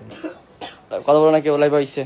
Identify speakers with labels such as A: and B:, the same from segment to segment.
A: কথা বলো না কেউ লাইভ আইছে?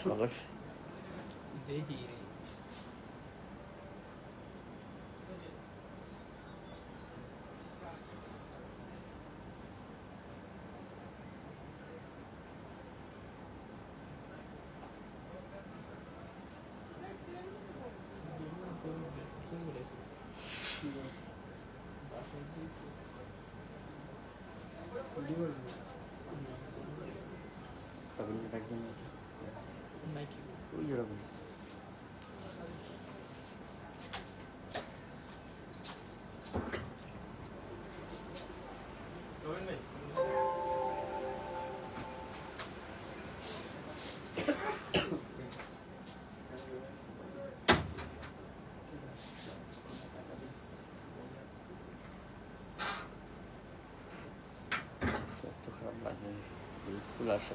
A: ভালো লাগছে
B: দেখি নাকি
A: ওই এরকম এত খারাপ লাগে স্কুল আসে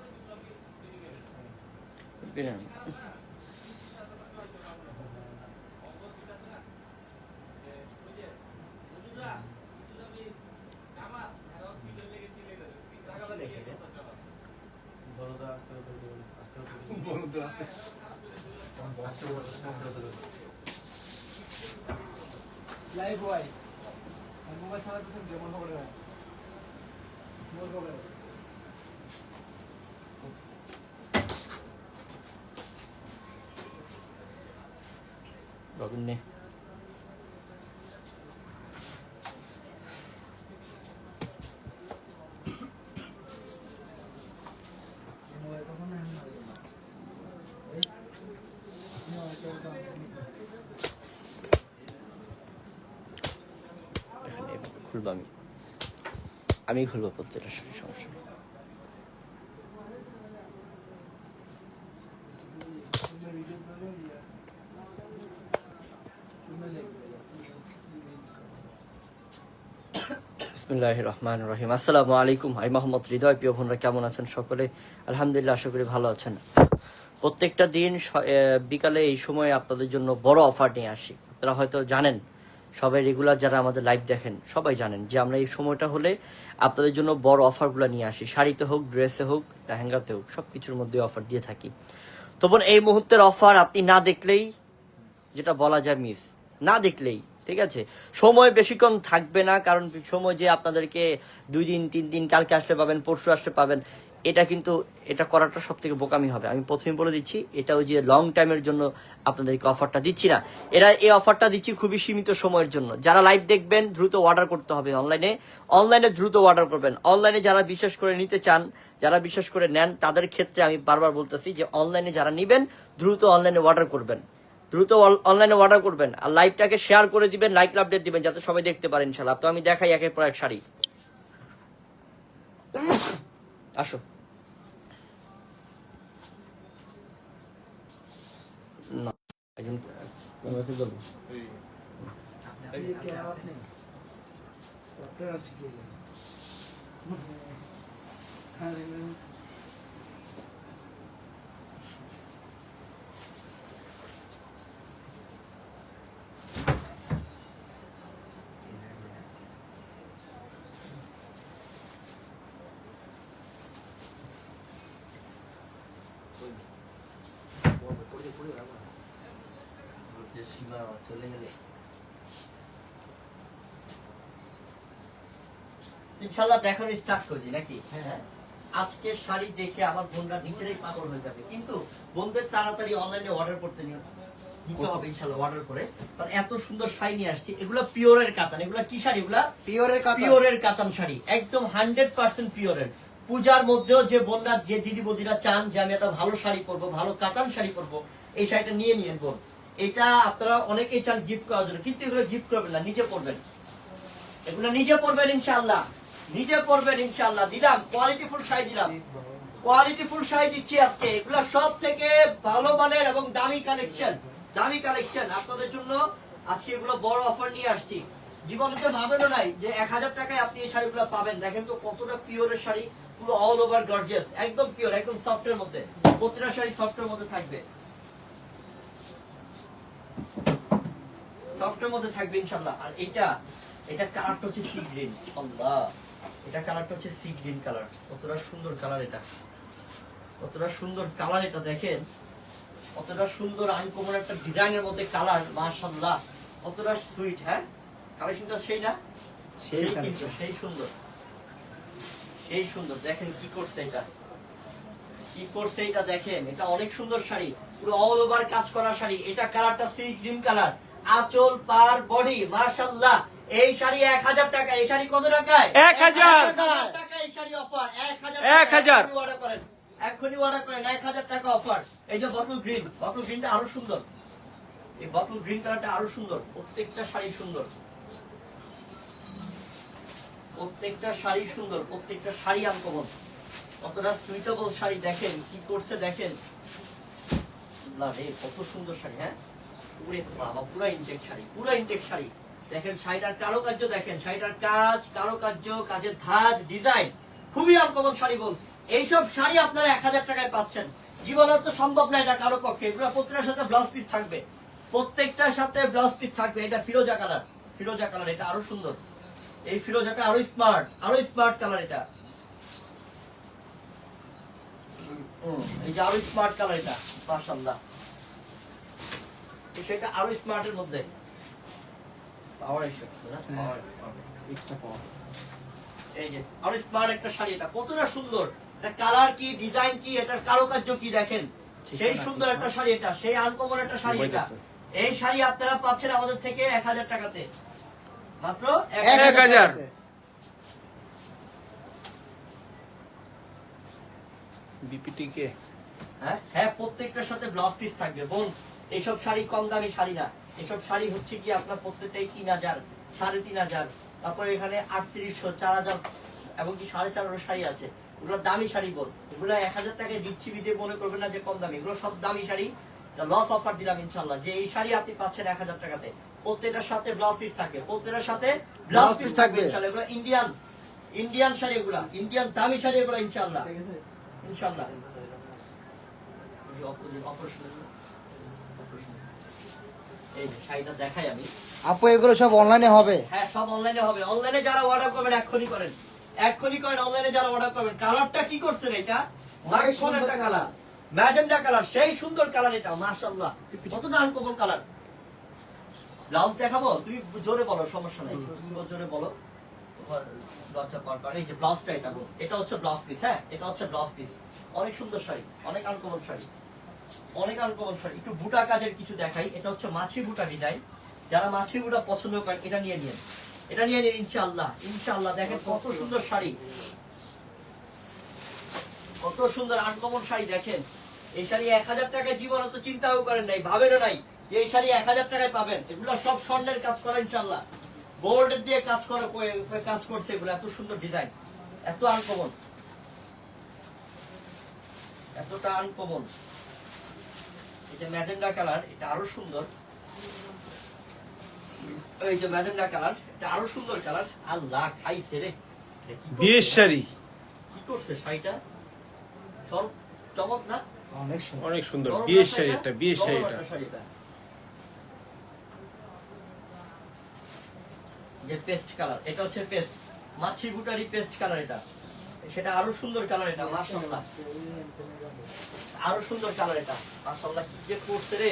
C: আস্তে বলুন।
D: লাইভ আর মোবাইল চালাতেছেন কেমন খবরে হয় মোবাইল খবরে
A: রবিন নে খুলবো আমি। আমি খুলবো প্রত্যেকটা সমস্যা
D: তুমি ভিডিও করো ইয়া তুমি দেখবে
A: বিসমিল্লাহ রহমান রহিম আসসালামু আলাইকুম আমি মোহাম্মদ হৃদয়, প্রিয় বোনরা, কেমন আছেন সকলে? আলহামদুলিল্লাহ, আশা করি ভালো আছেন। প্রত্যেকটা দিন বিকালে এই সময়ে আপনাদের জন্য বড় অফার নিয়ে আসি। আপনারা হয়তো জানেন, সবাই রেগুলার যারা আমাদের লাইভ দেখেন, সবাই জানেন যে আমরা এই সময়টা হলে আপনাদের জন্য বড় অফারগুলো নিয়ে আসি। শাড়িতে হোক, ড্রেসে হোক, লেহেঙ্গাতে হোক সব কিছুর মধ্যে অফার দিয়ে থাকি। তো বোন, এই মুহূর্তের অফার আপনি না দেখলেই, যেটা বলা যায় মিস না দেখলেই ঠিক আছে? সময় বেশিক্ষণ থাকবে না, কারণ সময় যে আপনাদেরকে দুই দিন, তিন দিন, কালকে আসলে পাবেন, পরশু আসলে পাবেন, এটা কিন্তু, এটা করাটা সব থেকে বোকামি হবে। আমি প্রথমে বলে দিচ্ছি, এটা ওই যে লং টাইমের জন্য আপনাদেরকে অফারটা দিচ্ছি না। এরা এই অফারটা দিচ্ছি খুবই সীমিত সময়ের জন্য। যারা লাইভ দেখবেন, দ্রুত অর্ডার করতে হবে অনলাইনে অনলাইনে দ্রুত অর্ডার করবেন। অনলাইনে যারা বিশেষ করে নিতে চান, যারা বিশেষ করে নেন, তাদের ক্ষেত্রে আমি বারবার বলতেছি যে অনলাইনে যারা নিবেন, দ্রুত অনলাইনে অর্ডার করবেন। দ্রুত অনলাইনে অর্ডার করবেন আর লাইভটাকে শেয়ার করে দিবেন লাইক আপডেট দিবেন, যাতে সবাই দেখতে পারেন ইনশাল্লাহ তো আমি দেখাই একের পর এক শাড়ি। আসো। না
C: আমাকে
A: ইনশাল্লাহ স্টার্ট করছি নাকি? হ্যাঁ আজকের শাড়ি দেখে আমার বোনরা নিচেরাই পাগল হয়ে যাবে। কিন্তু বোনদের তাড়াতাড়ি অনলাইনে অর্ডার করতে নিও দিতে হবে ইনশাল্লাহ অর্ডার করে। কারণ এত সুন্দর শাড়ি নিয়ে আসছি। এগুলো পিওরের কাতান। এগুলো কি শাড়ি এগুলা?
E: পিওরের
A: পিওরের কাতান শাড়ি। একদম হান্ড্রেড পার্সেন্ট পিওরের। পূজার মধ্যেও যে বোনরা যে দিদি বদিরা চান যে আমি একটা ভালো শাড়ি পরবো ভালো কাতান শাড়ি পরবো এই শাড়িটা নিয়ে নিয়ে বোন। এটা আপনারা অনেকেই চান গিফট করার জন্য, কিন্তু এগুলো গিফট করবেন না, নিজে পরবেন। এগুলো নিজে পরবেন ইনশাআল্লাহ। নিজে পরবেন ইনশাআল্লাহ। দিলাম কোয়ালিটি ফুল শাড়ি দিলাম। কোয়ালিটি ফুল শাড়ি দিচ্ছি আজকে। এগুলো সব থেকে ভালো মানের এবং দামি কালেকশন দামি কালেকশন আপনাদের জন্য আজকে এগুলো বড় অফার নিয়ে আসছি। জীবনে তো ভাবেনও নাই যে এক হাজার টাকায় আপনি এই শাড়িগুলো পাবেন। দেখেন তো কতটা পিওরের শাড়ি। পুরো অল ওভার গর্জিয়াস একদম পিওর একদম সফটের মধ্যে। প্রতিটা শাড়ি সফটের মধ্যে থাকবে। সফটের মধ্যে থাকবে ইনশাল্লাহ আর এটা এটা কালারটা হচ্ছে সি গ্রিন আল্লাহ এটা কালারটা হচ্ছে সি গ্রিন কালার কতটা সুন্দর কালার এটা। কতটা সুন্দর কালার এটা দেখেন। কতটা সুন্দর আনকমন একটা ডিজাইনের মধ্যে কালার মাশাআল্লাহ। কতটা সুইট হ্যাঁ? কালেকশনটা সেই না?
E: সেই
A: কিন্তু সেই সুন্দর। সেই সুন্দর। দেখেন কি করছে এটা। কি করছে এটা দেখেন। এটা অনেক সুন্দর শাড়ি। পুরো অল ওভার কাজ করা শাড়ি। এটা কালারটা সি গ্রিন কালার আঁচল পার বডি মাশাআল্লাহ। এই শাড়ি এক হাজার টাকা এই শাড়ি কত টাকায়
F: এক হাজার।
A: টাকা এই শাড়ি অফার এক হাজার
F: এক
A: অর্ডার করেন এক্ষুনি অর্ডার করেন এক হাজার টাকা অফার এই যে বটল গ্রিন বটল গ্রিনটা আরও সুন্দর। এই বটল গ্রিন কালারটা আরও সুন্দর প্রত্যেকটা শাড়ি সুন্দর। প্রত্যেকটা শাড়ি সুন্দর প্রত্যেকটা শাড়ি আনকমন কতটা সুইটেবল শাড়ি দেখেন কি করছে দেখেন। না রে কত সুন্দর শাড়ি হ্যাঁ? শাড়ি পুরো ইনটেক শাড়ি দেখেন, শাড়িটার কারুকার্য দেখেন, শাড়িটার কাজ, কারুকার্য, কাজের ধাজ ডিজাইন খুবই আনকমন শাড়ি বল এইসব শাড়ি আপনারা এক হাজার টাকায় পাচ্ছেন। জীবনে তো সম্ভব না কারও পক্ষে। এগুলো প্রত্যেকটার সাথে ব্লাউজ পিস থাকবে। প্রত্যেকটার সাথে ব্লাউজ পিস থাকবে। এটা ফিরোজা কালার। ফিরোজা কালার, এটা আরও সুন্দর। এই ফিরোজাটা আরও স্মার্ট আরও স্মার্ট কালার এটা। এই যে আরও স্মার্ট কালার এটা, মাশাআল্লাহ। এই সেটা আরও স্মার্টের মধ্যে। পাওয়ার পাওয়ার
E: এক্সট্রা পাওয়া
A: এই যে আরও স্মার্ট একটা শাড়ি এটা। কতটা সুন্দর। এটা কালার কি ডিজাইন কি এটার কারুকার্য কি দেখেন? সেই সুন্দর একটা শাড়ি এটা সেই আনকমন একটা শাড়ি এটা। এই শাড়ি আপনারা পাচ্ছেন আমাদের থেকে এক হাজার টাকাতে। মাত্র এক হাজার।
F: বিপিটি কে
A: হ্যাঁ হ্যাঁ প্রত্যেকটার সাথে ব্লাউজ পিস থাকবে। বোন এসব শাড়ি কম দামি শাড়ি না। এসব শাড়ি হচ্ছে কি আপনার প্রত্যেকটাই তিন হাজার সাড়ে তিন হাজার তারপরে এখানে আটত্রিশশো চার হাজার এমনকি সাড়ে চারশো শাড়ি আছে। এগুলো দামি শাড়ি বল। এগুলো এক হাজার টাকায় দিচ্ছি বিদে মনে করবেন না যে কম দামি। এগুলো সব দামি শাড়ি। লস অফার দিলাম ইনশাল্লাহ যে এই শাড়ি আপনি পাচ্ছেন এক হাজার টাকাতে প্রত্যেকটার সাথে ব্লাউজ পিস থাকবে। প্রত্যেকটার সাথে ব্লাউজ পিস থাকবে। ইনশাল্লাহ এগুলো ইন্ডিয়ান ইন্ডিয়ান শাড়ি এগুলো। ইন্ডিয়ান দামি শাড়ি এগুলো ইনশাল্লাহ ইনশাল্লাহ অপারেশন এই শাড়িটা দেখাই আমি।
E: আপু এগুলো সব অনলাইনে হবে?
A: হ্যাঁ সব অনলাইনে হবে। অনলাইনে যারা অর্ডার করবেন এক্ষুনি করেন। এক্ষুনি করেন অনলাইনে যারা অর্ডার করবেন। কালারটা কি করছেন এটা? মাখন
E: সুন্দর
A: একটা কালার ম্যাজেন্ডা কালার সেই সুন্দর কালার এটা মাশাআল্লাহ। কত আনকমন কালার ব্লাউজ দেখাবো? তুমি জোরে বলো সমস্যা নাই। তুমি জোরে বলো। তোমার লজ্জা পাওয়ার কারণে। এই যে ব্লাউজটা এটা বল। এটা হচ্ছে ব্লাউজ পিস হ্যাঁ? এটা হচ্ছে ব্লাউজ পিস অনেক সুন্দর শাড়ি অনেক আনকমন শাড়ি। অনেক আনকমন শাড়ি একটু বুটা কাজের কিছু দেখাই। এটা হচ্ছে মাছি বুটা ডিজাইন যারা মাছি বুটা পছন্দ করেন এটা নিয়ে নিন। এটা নিয়ে নিন ইনশাআল্লাহ ইনশাআল্লাহ। দেখেন কত সুন্দর। শাড়ি। কত সুন্দর আনকমন শাড়ি দেখেন। এই শাড়ি এক হাজার টাকায় জীবনে তো চিন্তাও করেন নাই ভাবেনও নাই যে এই শাড়ি এক হাজার টাকায় পাবেন। এগুলো সব স্বর্ণের কাজ করা ইনশাল্লাহ দিয়ে কাজ করে কাজ করছে এগুলো। এত সুন্দর ডিজাইন এত আনকমন এতটা আনকমন এটা ম্যাজেন্ডা কালার এটা আরও সুন্দর। এই যে ম্যাজেন্ডা কালার এটা আরও সুন্দর কালার। আল্লাহ খাইছে রে। এটা?
F: বিয়ের শাড়ি।
A: কি করছে শাড়িটা? চল চমক না?
E: অনেক সুন্দর।
F: অনেক সুন্দর। বিয়ের শাড়ি? একটা বিয়ের শাড়িটা।
A: যে পেস্ট কালার এটা হচ্ছে পেস্ট। মাছি বুটারি পেস্ট কালার এটা। সেটা আরও সুন্দর কালার এটা মাশাআল্লাহ। আরও সুন্দর কালার এটা মাশাআল্লাহ কি যে করছে রে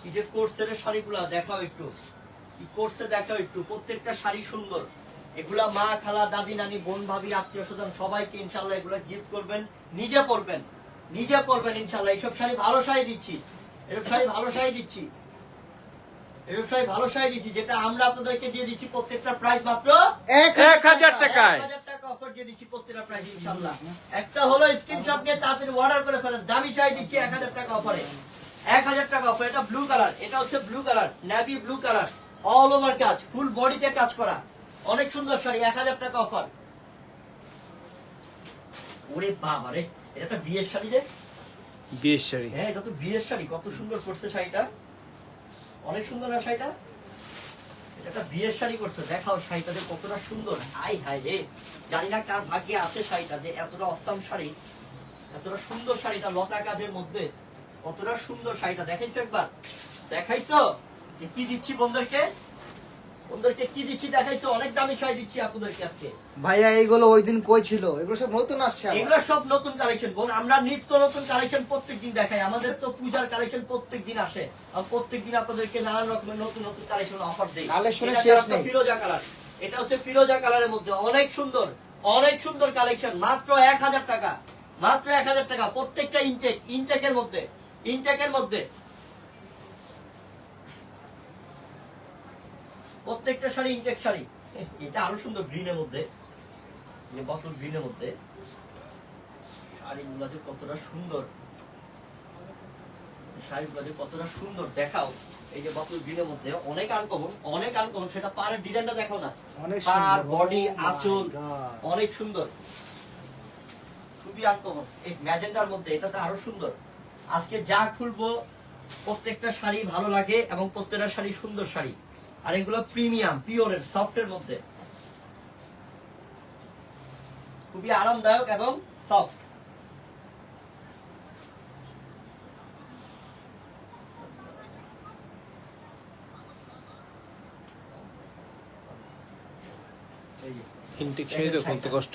A: কি যে করছে রে শাড়িগুলা দেখাও একটু। কি করছে দেখাও একটু প্রত্যেকটা শাড়ি সুন্দর। এগুলা মা খালা দাদি নানি বোন ভাবি আত্মীয় স্বজন সবাইকে ইনশাল্লাহ এগুলা গিফট করবেন নিজে পরবেন নিজে পরবেন ইনশাল্লাহ এইসব শাড়ি ভালো শাড়ি দিচ্ছি এসব শাড়ি ভালো শাড়ি দিচ্ছি এসব শাড়ি ভালো শাড়ি দিচ্ছি যেটা আমরা আপনাদেরকে দিয়ে দিচ্ছি প্রত্যেকটা প্রাইস মাত্র
E: এক
F: হাজার টাকায়।
A: অফার দিয়ে দিচ্ছি প্রত্যেকটা প্রাইস ইনশাল্লাহ একটা হলো স্ক্রিনশট নিয়ে তাড়াতাড়ি অর্ডার করে ফেলেন। দামি শাড়ি দিচ্ছি এক হাজার টাকা অফারে এক হাজার টাকা অফার এটা ব্লু কালার এটা হচ্ছে blue colour navy blue colour all over কাজ ফুল বডিতে কাজ করা। অনেক সুন্দর শাড়ি এক হাজার টাকা অফার ওরে বাবা রে এটা বিয়ের শাড়ি রে?
F: বিয়ের শাড়ি।
A: হ্যাঁ এটা তো বিয়ের শাড়ি কত সুন্দর করছে শাড়িটা। অনেক সুন্দর না শাড়িটা? একটা বিয়ের শাড়ি করছে, দেখাও শাড়িটা যে কতটা সুন্দর। হাই হাই রে। জানি না কার ভাগ্যে আছে শাড়িটা যে এতটা অস্তাম শাড়ি, এতটা সুন্দর শাড়িটা লতা কাজের মধ্যে, কতটা সুন্দর শাড়িটা। দেখাইছো একবার? দেখাইছো? কি দিচ্ছি বন্ধুদেরকে? বন্ধুদেরকে কি দিচ্ছি দেখাইছো? অনেক দামি শাড়ি দিচ্ছি আপনাদেরকে আজকে।
E: ভাইয়া এইগুলো ওই দিন কই ছিল? এগুলো সব নতুন আসছে
A: এগুলো সব নতুন কালেকশন বোন। আমরা নিত্য নতুন কালেকশন প্রত্যেক দেখাই। আমাদের তো পূজার কালেকশন প্রত্যেক আসে। আর প্রত্যেক আপনাদেরকে নানান রকমের নতুন নতুন কালেকশন অফার দেই।
E: Collection
A: এটা
E: শেষ
A: একটা
E: নেই।
A: ফিরোজা কালার এটা হচ্ছে ফিরোজা কালারের মধ্যে অনেক সুন্দর অনেক সুন্দর কালেকশন মাত্র এক হাজার টাকা। মাত্র এক হাজার টাকা। প্রত্যেকটা ইনটেক ইনটেকের মধ্যে ইনটেকের মধ্যে। প্রত্যেকটা শাড়ি ইনটেক শাড়ি। এটা আরও সুন্দর গ্রিনের মধ্যে। যে বটল গ্রিনের মধ্যে। শাড়িগুলো যে কতটা সুন্দর। শাড়িগুলো যে কতটা সুন্দর দেখাও। এই যে বটল গ্রিনের মধ্যে অনেক আনকমন অনেক আনকমন সেটা পাড়ের ডিজাইনটা দেখাও না।
E: অনেক
A: পাড়
E: সুন্দর।
A: বডি
E: Oh
A: আঁচল অনেক সুন্দর। খুবই আনকমন এই ম্যাজেন্ডার মধ্যে এটাতে আরও সুন্দর। আজকে যা খুলবো প্রত্যেকটা শাড়ি ভালো লাগে এবং প্রত্যেকটা শাড়ি সুন্দর শাড়ি। আর এগুলো প্রিমিয়াম পিওরের সফটের মধ্যে। খুবই আরামদায়ক এবং সফট।
F: ইনটেক শাড়ি তো খুলতে কষ্ট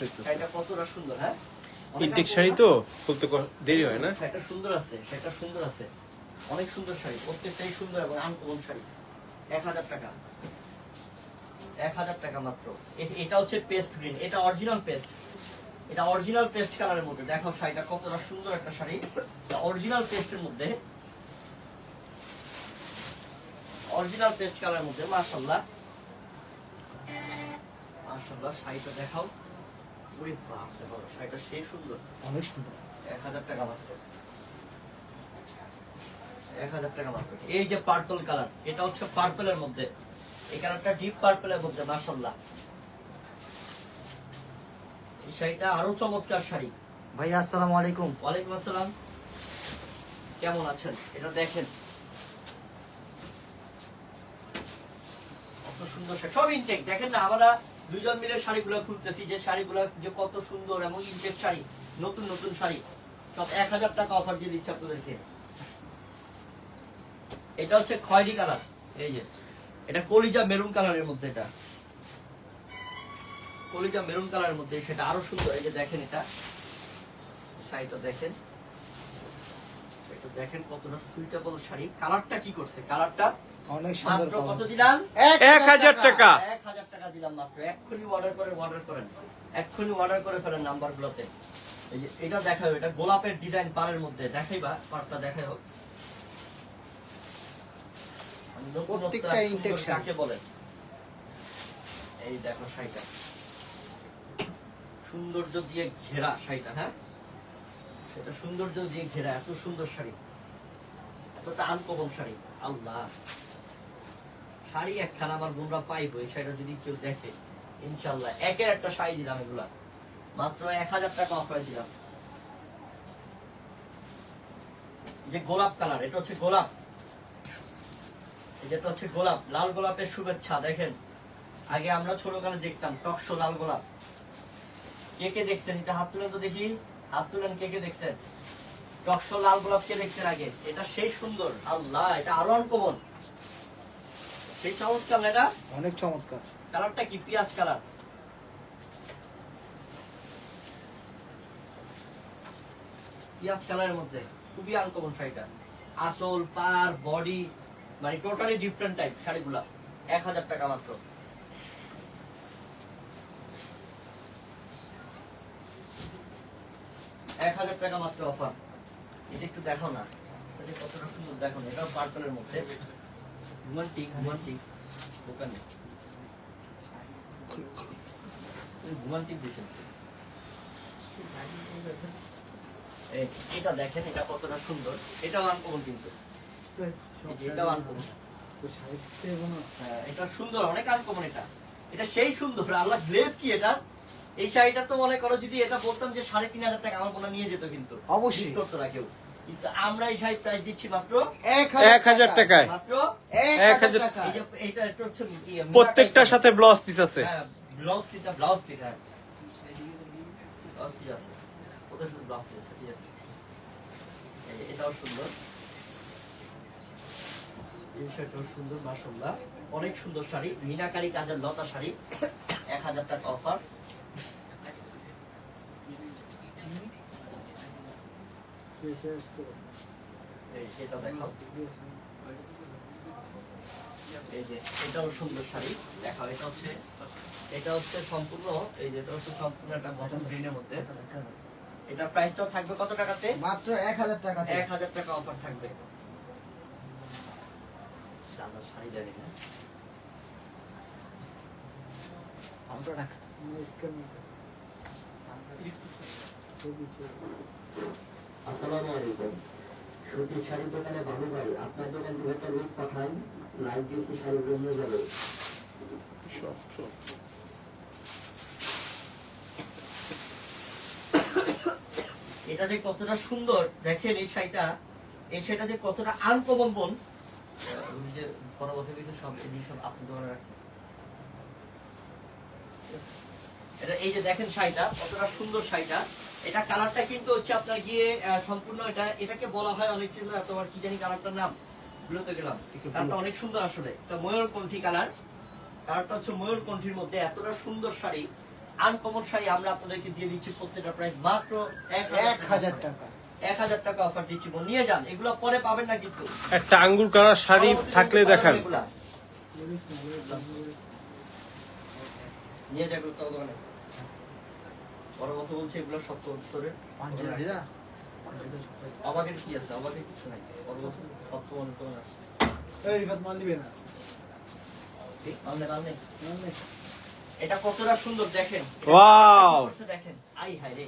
A: কতটা সুন্দর হ্যাঁ?
F: ইনটেক শাড়ি তো খুলতে দেরি হয় না?
A: সেটা সুন্দর আছে সেটা সুন্দর আছে। অনেক সুন্দর শাড়ি প্রত্যেকটাই সুন্দর এবং আনকমন শাড়ি। এক হাজার টাকা। এক হাজার টাকা মাত্র। এটা হচ্ছে পেস্ট গ্রিন। এটা অরিজিনাল পেস্ট। এটা অরিজিনাল পেস্ট কালারের মধ্যে। দেখো শাড়িটা কতটা সুন্দর একটা শাড়ি। অরিজিনাল পেস্টের মধ্যে। অরিজিনাল পেস্ট কালারের মধ্যে মাশাল্লাহ মাশাল্লাহ শাড়িটা দেখাও। শাড়িটা সেই সুন্দর।
E: অনেক সুন্দর।
A: এক হাজার টাকা মাত্র। এক হাজার টাকা মাত্র এই যে পার্পল কালার এটা হচ্ছে পার্পলের মধ্যে। এই কালারটা ডিপ পার্পলের মধ্যে মাসাল্লাহ এই শাড়িটা আরও চমৎকার শাড়ি।
E: আসসালামু আলাইকুম।
A: ওয়ালাইকুম আসসালাম। কেমন আছেন? এটা দেখেন। কত সুন্দর সব ইনটেক দেখেন না আমরা দুজন মিলে শাড়িগুলো খুলতেছি যে শাড়িগুলো যে কত সুন্দর এবং ইনটেক শাড়ি নতুন নতুন শাড়ি। সব এক হাজার টাকা অফার দিয়ে দিচ্ছে আপনাদেরকে। এটা হচ্ছে খয়েরি কালার এই যে। এটা কলিজা মেরুন কালারের মধ্যে এটা। কলিজা মেরুন কালারের মধ্যে সেটা আরও সুন্দর এই যে দেখেন এটা। শাড়িটা দেখেন। দেখেন কতটা সুইটেবল শাড়ি। কালারটা কি করছে? কালারটা
E: অনেক সুন্দর
A: কত দিলাম?
F: এক হাজার টাকা।
A: এক হাজার টাকা দিলাম মাত্র। এক্ষুনি অর্ডার করে অর্ডার করেন। এক্ষুনি অর্ডার করে ফেলেন নাম্বার গুলোতে। এই যে এটা দেখাও এটা গোলাপের ডিজাইন পাড়ের মধ্যে। দেখাইবা পাড়টা দেখাই হোক।
E: প্রত্যেকটা শাড়ি।
A: কাকে বলে? এই দেখো শাড়িটা। সৌন্দর্য দিয়ে ঘেরা শাড়িটা হ্যাঁ? এটা সৌন্দর্য দিয়ে ঘেরা এত সুন্দর শাড়ি। এতটা আনকমন শাড়ি। আল্লাহ। শাড়ি একখানা আমার বোনরা পাইবো এই শাড়িটা যদি কেউ দেখে ইনশাল্লাহ একের একটা শাড়ি দিলাম এগুলা। মাত্র এক হাজার টাকা অফার দিলাম। যে গোলাপ কালার এটা হচ্ছে গোলাপ। যেটা হচ্ছে গোলাপ লাল গোলাপের শুভেচ্ছা দেখেন। আগে আমরা ছোটকালে দেখতাম টকশো লাল গোলাপ। কে কে দেখছেন? এটা হাত তুলেন তো দেখি। হাত তুলেন কে কে দেখছেন? টকশো লাল গোলাপ কে দেখছেন আগে? এটা সেই সুন্দর। আল্লাহ এটা আরও আনকমন সেই চমৎকার এটা?
E: অনেক চমৎকার।
A: কালারটা কি? পেঁয়াজ কালার। পেঁয়াজ কালারের মধ্যে খুবই আনকমন শাড়িটা। আসল পার বডি মানে টোটালি ডিফারেন্ট টাইপ শাড়িগুলা। এক হাজার টাকা মাত্র। এক হাজার টাকা মাত্র অফার এটা একটু দেখো না। কতটা সুন্দর, দেখো না, এটাও পার্পলের মধ্যে। রোমান্টিক রোমান্টিক দোকানে রোমান্টিক দিয়েছেন এটা দেখেন এটা কতটা সুন্দর। এটাও আনকমন কিন্তু। এটাও আনকমন এটা সুন্দর অনেক আনকমন এটা। এটা সেই সুন্দর আল্লাহ গ্লেজ কি এটা? এই শাড়িটা তো মনে করো যদি এটা বলতাম যে সাড়ে তিন হাজার টাকা আমার মনে নিয়ে যেত কিন্তু।
E: অবশ্যই।
A: করতো না কেউ। কিন্তু আমরা এই শাড়ির প্রাইস দিচ্ছি মাত্র
E: এক
F: এক হাজার টাকায়।
A: মাত্র
E: এক
F: এক
E: হাজার
F: হাজার
E: টাকা।
A: এই যে এটা এটা হচ্ছে
F: প্রত্যেকটার সাথে ব্লাউজ পিস আছে।
A: হ্যাঁ ব্লাউজ পিস হ্যাঁ। ব্লাউজ পিস আছে। ওটা শুধু ব্লাউজ পিস ঠিক আছে। এটাও সুন্দর। এই শাড়িটাও সুন্দর মাশাআল্লাহ। অনেক সুন্দর শাড়ি। মিনাকারি কাজের লতা শাড়ি। এক হাজার টাকা অফার। এটা দেখাও। এই যে এটাও সুন্দর শাড়ি। দেখাও এটা হচ্ছে এটা হচ্ছে সম্পূর্ণ এই যে এটা হচ্ছে সম্পূর্ণ একটা বটন গ্রিনের মধ্যে। এটা প্রাইসটাও থাকবে কত টাকাতে?
E: মাত্র এক হাজার টাকা
A: এক হাজার টাকা অফার থাকবে। দাদা শাড়ি জানি না।
E: টাকা
G: আসসালামু আলাইকুম। সুতির শাড়ি দোকানে বাবু ভাই আপনার দোকান থেকে একটা লিঙ্ক পাঠান লাইভ ডিউটি শাড়িগুলো নিয়ে যাবে।
F: সব সব।
A: এটা যে কতটা সুন্দর দেখেন এই শাড়িটা এই শাড়িটা যে কতটা আনকমন বোন যে বড় বছর কিন্তু সব জিনিস সব আপনি দোকানে রাখছেন এটা এই যে দেখেন শাড়িটা কতটা সুন্দর শাড়িটা। এটা কালারটা কিন্তু হচ্ছে আপনার গিয়ে সম্পূর্ণ এটা এটাকে বলা হয় অনেক তোমার কি জানি কালারটার নাম ভুলতে গেলাম। কালারটা অনেক সুন্দর আসলে এটা ময়ূরকণ্ঠী কালার কালারটা হচ্ছে ময়ূরকণ্ঠীর মধ্যে এতটা সুন্দর শাড়ি আনকমন শাড়ি আমরা আপনাদেরকে দিয়ে দিচ্ছি প্রত্যেকটা প্রাইস মাত্র এক
E: এক হাজার টাকা।
A: এক হাজার টাকা অফার দিচ্ছি নিয়ে যান এগুলো পরে পাবেন না কিন্তু।
F: একটা আঙ্গুর কালার শাড়ি থাকলে দেখান।
A: নিয়ে যাবে তো দোকানে বড় বছর বলছে এগুলো সব তোরে
E: পাঞ্জাবি
A: কি আছে? অবাকের কিছু নাই। বড় বছর সত্য আছে।
D: এই রিফাত মাল দিবে না।
A: ঠিক? মানলে মানলে এটা কতটা সুন্দর দেখেন। দেখেন। আই হাই রে।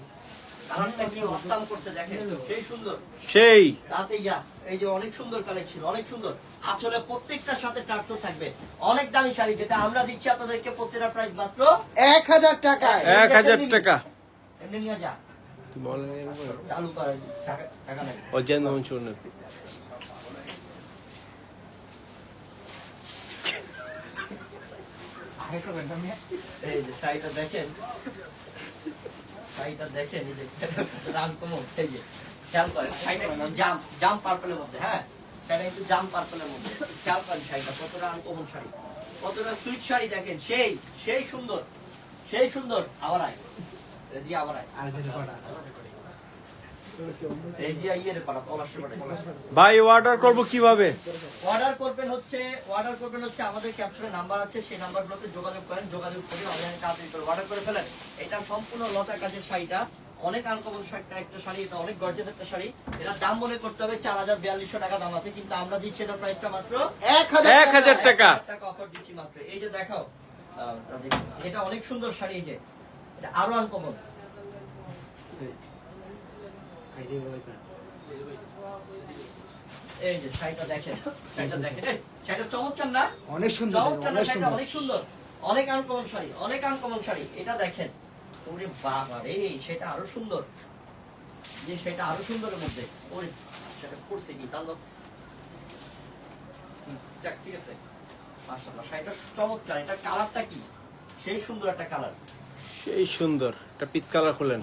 A: কালারটা কি অস্তাম করছে দেখেন। সেই সুন্দর।
F: সেই।
A: তাতে যা এই যে অনেক সুন্দর কালেকশন অনেক সুন্দর। আসলে প্রত্যেকটার সাথে থাকবে। অনেক দামি শাড়ি যেটা আমরা দিচ্ছি আপনাদেরকে প্রত্যেকটা প্রাইস মাত্র
E: এক হাজার টাকায়।
F: এক হাজার টাকা।
A: এমনি নিয়ে যা। চালু কর টাকা টাকা নাই।
F: অজেন মঞ্চুর
A: এই যে শাড়িটা দেখেন। শাড়িটা দেখে নিজে যে রাম থেকে খেয়াল করেন শাড়িটা কিন্তু জাম জাম পার্পলের মধ্যে হ্যাঁ? শাড়িটা কিন্তু জাম পার্পলের মধ্যে। খেয়াল করেন শাড়িটা, কতটা আনকমন শাড়ি। কতটা সুইট শাড়ি দেখেন, সেই সেই সুন্দর সেই সুন্দর, আবার আয়। রেডি, আবার আয়।
F: ভাই অর্ডার করব কীভাবে?
A: অর্ডার করবেন হচ্ছে অর্ডার করবেন হচ্ছে আমাদের ক্যাপশনে নাম্বার আছে সেই নাম্বারগুলোতে যোগাযোগ করেন যোগাযোগ করে অনলাইনে তাড়াতাড়ি করে অর্ডার করে ফেলেন। এটা সম্পূর্ণ লতা কাজের শাড়িটা। অনেক আনকমন শাড়িটা একটা শাড়ি এটা অনেক গর্জেস একটা শাড়ি। এটা দাম মনে করতে হবে চার হাজার বিয়াল্লিশশো টাকা দাম আছে কিন্তু আমরা দিচ্ছি এটা প্রাইসটা মাত্র
E: এক হাজার
F: এক হাজার টাকা।
A: টাকা অফার দিচ্ছি মাত্র। এই যে দেখাও এটা অনেক সুন্দর শাড়ি এই যে। এটা আরও আনকমন এই যে শাড়িটা দেখেন শাড়িটা দেখেন। শাড়িটা চমৎকার না?
E: অনেক সুন্দর অনেক সুন্দর।
A: অনেক সুন্দর। অনেক আনকমন শাড়ি অনেক আনকমন শাড়ি। এটা দেখেন। ওরে বাবা রে সেটা আরও সুন্দর। যে সেটা আরও সুন্দরের মধ্যে। ওরে সেটা করছে কি? তাহলে যাক ঠিক আছে। মাশাআল্লাহ শাড়িটা চমৎকার। এটা কালারটা কি? সেই সুন্দর একটা কালার
F: সেই সুন্দর। এটা পিত কালার খুলেন।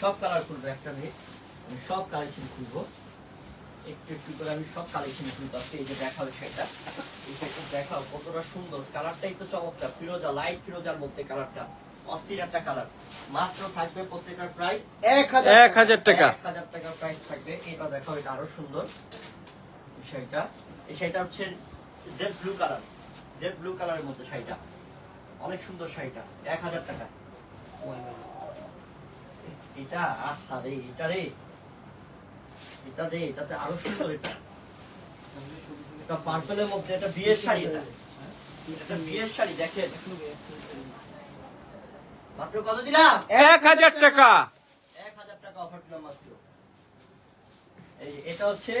A: সব কালার খুলবো একটা মিনিট আমি সব কালেকশন খুলবো। একটু একটু করে আমি সব কালেকশন খুলবো আজকে এই যে দেখাও সেটা। এই সেটা দেখাও কতটা সুন্দর। কালারটাই তো চমৎকার। ফিরোজা লাইট ফিরোজার মধ্যে কালারটা অস্থির একটা কালার মাত্র থাকবে প্রত্যেকটার প্রাইস
E: এক হাজার
F: এক হাজার টাকা।
A: এক হাজার টাকা প্রাইস থাকবে। এটা দেখো এটা আরও সুন্দর। শাড়িটা এই শাড়িটা হচ্ছে jade blue colour jade blue কালারের মধ্যে শাড়িটা। অনেক সুন্দর শাড়িটা। এক হাজার টাকা। এটা আহা রে এটা রে। এটা রে এটাতে আরও সুন্দর এটা। এটা পার্পলের মধ্যে এটা বিয়ের শাড়ি এটা। এটা বিয়ের শাড়ি। দেখেন। মাত্র কত দিলাম?
F: এক হাজার টাকা।
A: এক হাজার টাকা অফার দিলাম মাত্র। এই এটা হচ্ছে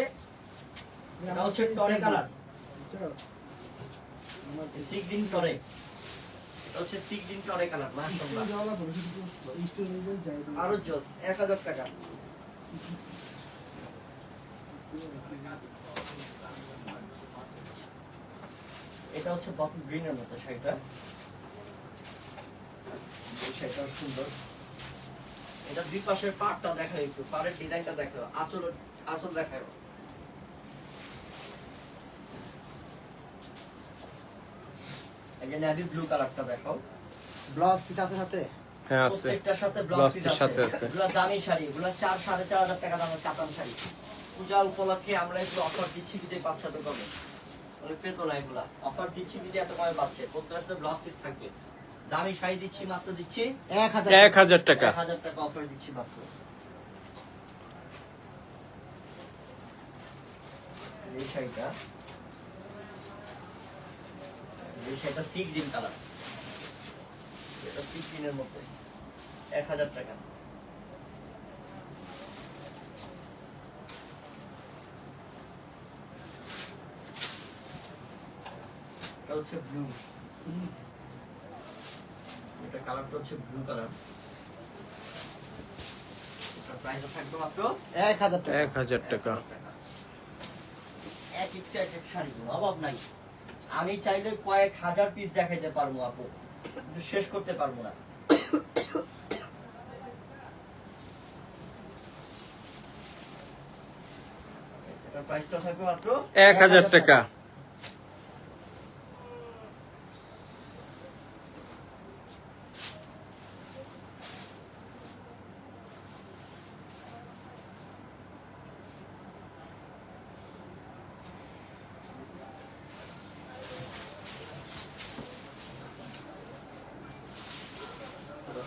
A: এটা হচ্ছে টরে কালার। সিক দিন টরে। হচ্ছে সিক দিন টরে কালার মাশাআল্লাহ। আরও জোস এক হাজার টাকা। এটা হচ্ছে বটল গ্রিনের মতো শাড়িটা। এই শাড়িটাও সুন্দর। এটা দুই পাশের পাড়টা দেখায় একটু পাড়ের ডিজাইনটা দেখাও আঁচল আঁচল দেখায় এই নেভি ব্লু কালারটা দেখাও।
E: ব্লাউজ পিস আছে সাথে?
F: হ্যাঁ আছে।
A: প্রত্যেকটার সাথে ব্লাউজ পিস আছে।
F: আছে।
A: এগুলো দামি শাড়ি এগুলো টাকা দামের কাতান শাড়ি। পূজা উপলক্ষে আমরা এগুলো অফার দিচ্ছি বিদে বাচ্চা তো কবে মানে পেতো না এগুলা। অফার দিচ্ছি বিদে এত কমে পাচ্ছে প্রত্যেকটার সাথে ব্লাউজ পিস থাকবে। দামি শাড়ি দিচ্ছি মাত্র দিচ্ছি
E: এক হাজার
F: এক হাজার টাকা।
A: এক হাজার টাকা অফার দিচ্ছি মাত্র। এই শাড়িটা শাড়িটা সিক গ্রিন কালার। এটা সিক গ্রিনের মধ্যে। এক হাজার টাকা। এটা হচ্ছে ব্লু এটা কালারটা হচ্ছে ব্লু কালার।
E: এক হাজার টাকা।
F: এক হাজার টাকা।
A: এক এক এক এক শাড়ি অভাব নাই। আমি চাইলে কয়েক হাজার পিস দেখাইতে পারব আপু শেষ করতে পারব না। প্রাইসটা থাকবে মাত্র
F: এক হাজার টাকা
A: এটা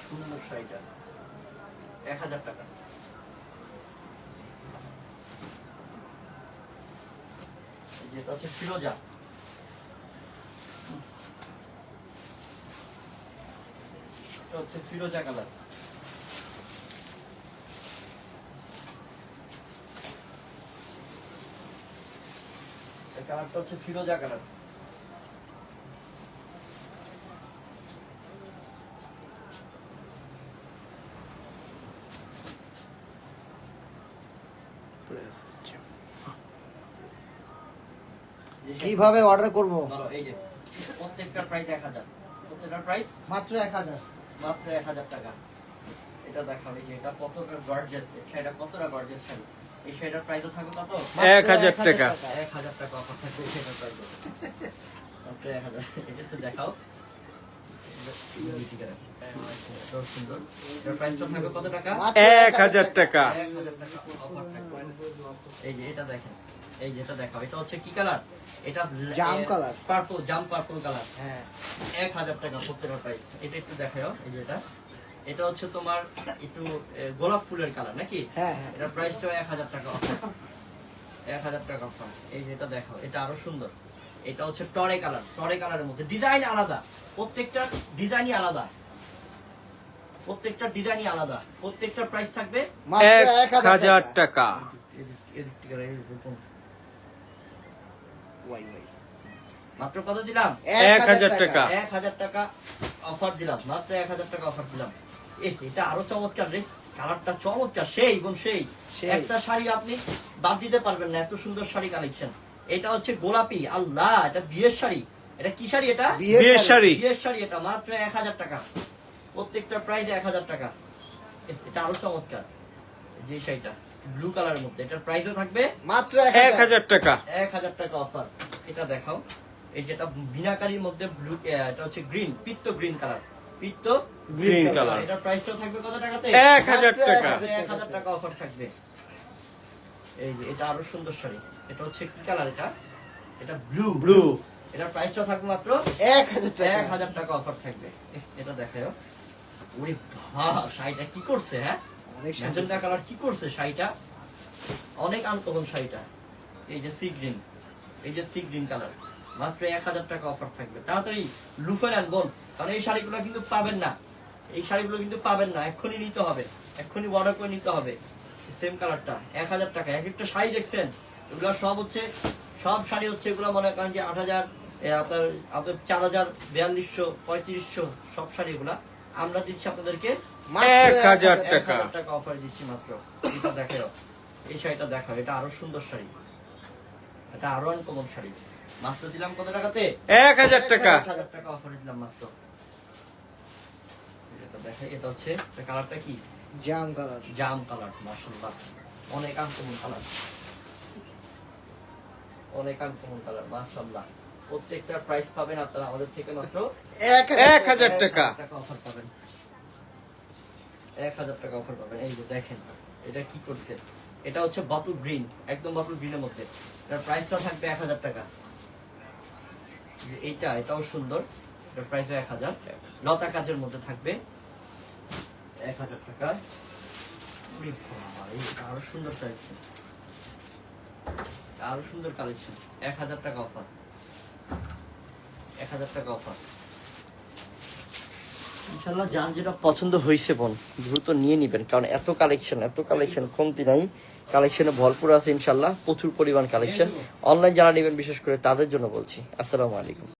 A: এটা হচ্ছে ফিরোজা। এটা হচ্ছে ফিরোজা কালার। কালারটা হচ্ছে ফিরোজা কালার।
E: কীভাবে অর্ডার করব।
A: ধরো এই যে প্রত্যেকটা প্রাইস এক হাজার। প্রত্যেকটা প্রাইস
E: মাত্র এক হাজার।
A: মাত্র এক হাজার টাকা। এটা দেখাও এই যে এটা কতটা গর্জেস সেটা কতটা গর্জেস শাড়ি? এই শাড়িটার প্রাইসও থাকবে কত?
F: এক হাজার টাকা।
A: এক হাজার টাকা অফার থাকবে এই শাড়িটার প্রাইস মাত্র এক হাজার। এটা একটু দেখাও।
F: এক হাজার টাকা?
A: এই যে এটা দেখেন। এই যে এটা দেখাও। এটা হচ্ছে কি কালার এটা
E: জাম কালার।
A: পার্পল জাম পার্পল কালার।
E: হ্যাঁ
A: এক হাজার টাকা প্রত্যেকটা প্রাইস এটা একটু দেখাও এই যে এটা। এটা হচ্ছে তোমার একটু গোলাপ ফুলের কালার নাকি?
E: হ্যাঁ হ্যাঁ।
A: এটার প্রাইসটা এক হাজার টাকা এক হাজার টাকা অফার এই যে এটা দেখাও এটা আরও সুন্দর। এটা হচ্ছে টরে কালার টরে কালারের মধ্যে। ডিজাইন আলাদা প্রত্যেকটা ডিজাইনই আলাদা। প্রত্যেকটা ডিজাইনই আলাদা। প্রত্যেকটা প্রাইস থাকবে
F: এক হাজার টাকা
A: এদিক- এদিক থেকে আর এদিক পর্যন্ত।
E: ওয়াই ওয়াই।
A: মাত্র কত দিলাম?
F: এক হাজার টাকা।
A: এক হাজার টাকা অফার দিলাম মাত্র এক হাজার টাকা অফার দিলাম। এটা আরও চমৎকার রে। কালারটা চমৎকার সেই বোন সেই। একটা শাড়ি আপনি বাদ দিতে পারবেন না এত সুন্দর শাড়ি কালেকশন এটা হচ্ছে গোলাপি আল্লাহ এটা বিয়ের শাড়ি। এটা কি শাড়ি এটা?
F: বিয়ের শাড়ি।
A: বিয়ের শাড়ি এটা মাত্র এক হাজার টাকা। প্রত্যেকটা প্রাইস এক হাজার টাকা। এ- এটা আরও চমৎকার যে শাড়িটা। ব্লু কালারের মধ্যে। এটার প্রাইসও থাকবে
E: মাত্র
F: এক হাজার। টাকা।
A: এক হাজার টাকা অফার এটা দেখাও। এই যেটা বিনাকারির মধ্যে ব্লু এটা হচ্ছে গ্রিন পিত্ত গ্রিন কালার পিত্ত
F: গ্রিন কালার
A: এটার প্রাইসটা থাকবে কত টাকাতে?
F: এক হাজার টাকা।
A: এক হাজার টাকা অফার থাকবে। এই যে এটা আরও সুন্দর শাড়ি। এটা হচ্ছে কি কালার এটা? এটা ব্লু
F: ব্লু
A: এটার প্রাইসটা থাকবে মাত্র
E: এক হাজার টাকা।
A: এক হাজার টাকা অফার থাকবে। এটা দেখাও ওরে বাবা শাড়িটা কি করছে হ্যাঁ?
E: সুন্দর।
A: কালার কি করছে শাড়িটা? অনেক আনকমন শাড়িটা। এই যে সি গ্রিন এই যে সি গ্রিন কালার। মাত্র এক হাজার টাকা অফার থাকবে। তাড়াতাড়ি লুফে নেন বোন, কারণ এই শাড়িগুলো কিন্তু পাবেন না। এই শাড়িগুলো কিন্তু পাবেন না। এক্ষুনি নিতে হবে। এক্ষুনি অর্ডার করে নিতে হবে। সেম কালারটা, এক হাজার টাকা। এক একটা শাড়ি দেখছেন? এগুলো সব হচ্ছে, সব শাড়ি হচ্ছে এগুলো মনে করেন যে আট হাজার আপনার আপনার চার হাজার, বিয়াল্লিশশো, পঁয়ত্রিশশো, সব শাড়ি এগুলা। আমরা দিচ্ছি আপনাদেরকে
F: এক হাজার টাকা।
A: টাকা অফার দিচ্ছি মাত্র। এটা দেখাও। এই শাড়িটা দেখাও। এটা আরও সুন্দর শাড়ি। এটা আরও আনকমন শাড়ি। মাত্র দিলাম কত টাকাতে?
F: এক হাজার টাকা।
A: হাজার টাকা অফার দিলাম মাত্র। এটা দেখাই এটা হচ্ছে কালারটা কি?
E: জাম কালার
A: জাম কালার মাশাআল্লাহ। অনেক আনকমন কালার অনেক আনকমন কালার মাশাআল্লাহ। প্রত্যেকটা প্রাইস পাবেন আপনারা আমাদের থেকে মাত্র
E: এক
F: এক হাজার টাকা।
A: অফার পাবেন। এক হাজার টাকা অফার পাবেন। এই যে দেখেন, এটা কি করছে? এটা হচ্ছে বাতুল গ্রিন, একদম বাতুল গ্রিনের মধ্যে। এটার প্রাইসটা থাকবে এক হাজার টাকা। এইটা, এটাও সুন্দর। এটার প্রাইস এক হাজার। লতা কাজের মধ্যে থাকবে এক হাজার টাকা। আরও সুন্দর প্রাইস আরও সুন্দর কালেকশন এক হাজার টাকা অফার এক হাজার টাকা অফার ইনশাল্লাহ যার যেটা পছন্দ হয়েছে বোন দ্রুত নিয়ে নিবেন। কারণ এত কালেকশন এত কালেকশন কমতি নাই। কালেকশনে ভরপুর আছে ইনশাল্লাহ প্রচুর পরিমাণ কালেকশন অনলাইন যারা নেবেন বিশেষ করে তাদের জন্য বলছি। আসসালামু আলাইকুম।